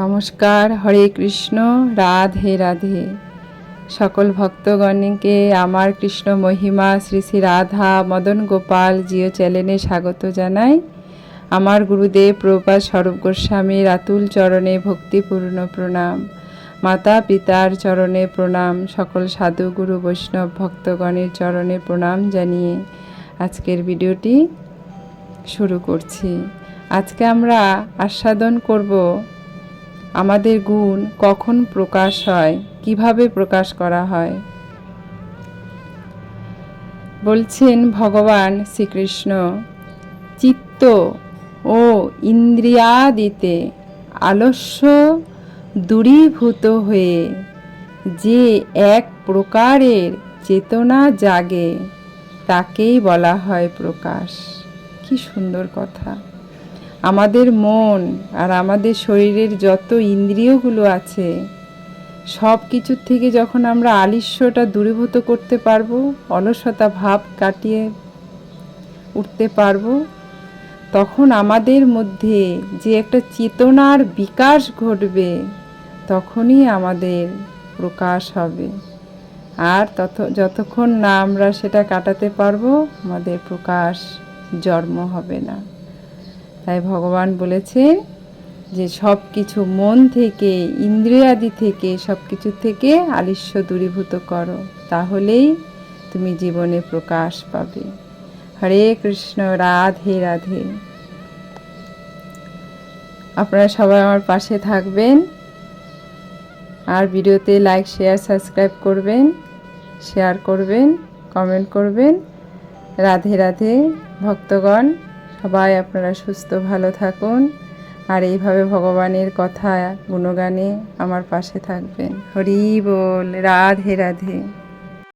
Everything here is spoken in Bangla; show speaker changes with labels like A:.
A: নমস্কার, হরে কৃষ্ণ, রাধে রাধে। সকল ভক্তগণকে আমার কৃষ্ণ মহিমা শ্রী শ্রী রাধা মদন গোপাল জিও চ্যানেলে স্বাগত জানাই। আমার গুরুদেব প্রভা স্বরূপ গোস্বামীর আতুল চরণে ভক্তিপূর্ণ প্রণাম। মাতা পিতার চরণে প্রণাম। সকল সাধু গুরু বৈষ্ণব ভক্তগণের চরণে প্রণাম জানিয়ে আজকের ভিডিওটি শুরু করছি। আজকে আমরা আস্বাদন করব আমাদের গুণ কখন প্রকাশ হয়, কীভাবে প্রকাশ করা হয়। বলছেন ভগবান শ্রীকৃষ্ণ, চিত্ত ও ইন্দ্রিয়াদিতে আলস্য দূরীভূত হয়ে যে এক প্রকারের চেতনা জাগে, তাকেই বলা হয় প্রকাশ। কি সুন্দর কথা। আমাদের মন আর আমাদের শরীরের যত ইন্দ্রিয়গুলো আছে, সব কিছুর থেকে যখন আমরা আলিস্যটা দূরীভূত করতে পারব, অলসতা ভাব কাটিয়ে উঠতে পারব, তখন আমাদের মধ্যে যে একটা চেতনার বিকাশ ঘটবে, তখনই আমাদের প্রকাশ হবে। আর তত, যতক্ষণ না আমরা সেটা কাটাতে পারব, আমাদের প্রকাশ জন্ম হবে না। তাই ভগবান বলেছেন যে সব কিছু মন থেকে, ইন্দ্রিয়াদি থেকে সব কিছু থেকে আলিস্য দূরীভূত করো। তাহলেই তুমি জীবনে প্রকাশ পাবে। হরে কৃষ্ণ, রাধে রাধে। আপনারা সবাই আমার পাশে থাকবেন। আর ভিডিওতে লাইক শেয়ার সাবস্ক্রাইব করবেন শেয়ার করবেন কমেন্ট করবেন। রাধে রাধে। ভক্তগণ, সবাই আপনারা সুস্থ, ভালো থাকুন। আর এইভাবে ভগবানের কথা, গুণগানে আমার পাশে থাকবেন। হরি বল, রাধে রাধে।